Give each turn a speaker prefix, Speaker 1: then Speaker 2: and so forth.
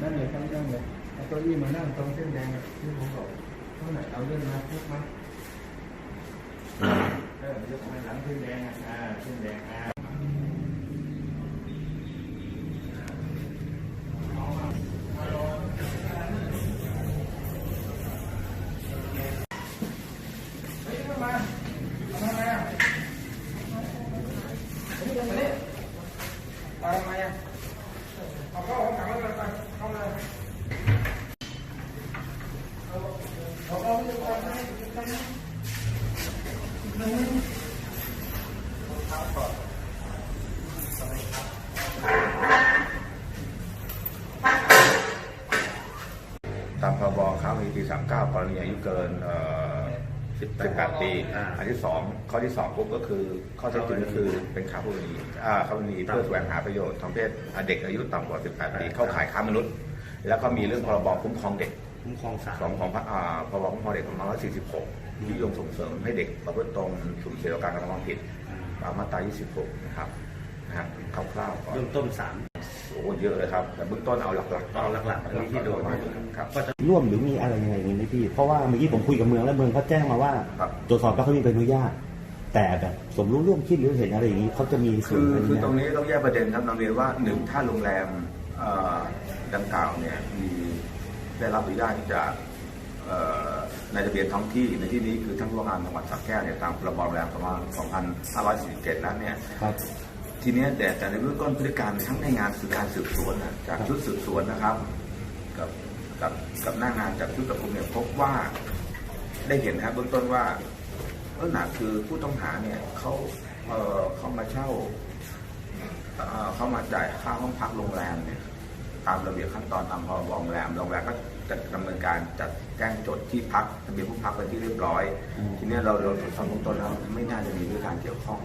Speaker 1: นั่นเลยครับนั่นเลยเอาเก้าอี้มานั่งตรงเส้นแดงอะที่ผมบอกเท่าไหร่เอาเลื่อนมาพุกมาเออยกมาหลังเส้นแดงอะอ่าเส้นแดงอ่า เฮ้ยเข้ามาเอาทำไมอะเฮ้ยมาดิเอาทำไมอะเอาเข้าห้องขังแล้วกันไปเข้าเลยเอาเอาเอาไปเอาไปเอาไป
Speaker 2: ตามพรบค้ามนุษย์ปี39กรณีอายุเกินเอ่อ18 ปีอันที่2ข้อที่2ปุ๊บก็คือข้อเท็จจริงก็คือเป็นข่าวผู้นี้อ่าค้ามนุษย์เพื่อแสวงหาประโยชน์ทางเพศอ่าเด็กอายุต่ำกว่า 18 ปีเข้าข่ายค้ามนุษย์ แล้วก็มีเรื่องพรบคุ้มครองเด็ก
Speaker 3: คุ้มครองสา
Speaker 2: ของของพระอ่าพรบคุ้มครองเด็ก2546ที่ยงส่งเสริมให้เด็กประพฤติตรงสุ่มเสี่ยงต่อการกระทำความผิดตามมาตรา26นะครับนะฮะคร่าวๆก่อน
Speaker 3: เริ่มต้นสาม
Speaker 2: โอ้โหเยอะเลยครับแต่เบื้องต้นเอาหลักๆ
Speaker 3: เอาหลักๆอันนี้ที่โดน
Speaker 2: ครับ
Speaker 3: ก็จะ
Speaker 4: ร่วมหรือมีอะไรยังไงไหมพี่เพราะว่าเมื่อกี้ผมคุยกับเมืองแล้วเมืองเขาแจ้งมาว่า
Speaker 2: ครับ
Speaker 4: ตรวจสอบแล้วเขามีใบอนุญาตแต่แบบสมรู้ร่วมคิดหรือเห็นอะไรอย่างนี้เขาจะมีส่ว
Speaker 2: คื
Speaker 4: น
Speaker 2: อ
Speaker 4: ไหม
Speaker 2: คือ
Speaker 4: เนี่ย
Speaker 2: ตรงนี้ต้องแยกประเด็นครับนำเรียนว่าหนึ่งถ้าโรงแรมเอ่อดังกล่าวเนี่ยมี ได้รับอนุญาตจากในทะเบียนท้องที่ในที่นี้คือทั้งโรงงานจังหวัดสระแก้วเนี่ยตามพรบโรงแรมประมาณ 2547แล้วเนี่ยทีนี้แต่แต่ในเบื้องต้นพฤติการทั้งในงานสืบการสืบสวนนะจากชุดสืบสวนนะครับ กับกับกับหน้างานจากชุดจับกุมเนี่ยพบว่าได้เห็นนะครับเบื้องต้นว่าเออหนาคือผู้ต้องหาเนี่ยเขาเออเขามาเช่าเออเขามาจ่ายค่าห้องพักโรงแรมเนี่ย ตามระเบียบขั้นตอนตามพรบโรงแรมโรงแรมก็จะดำเนินการจัดแจ้งจดที่พักทะเบียนผู้พักเป็นที่เรียบร้อย ทีเนี้ยเราเราตรวจสอบเบื้องต้นแล้วไม่น่าจะมีเรื่องการเกี่ยวข้อง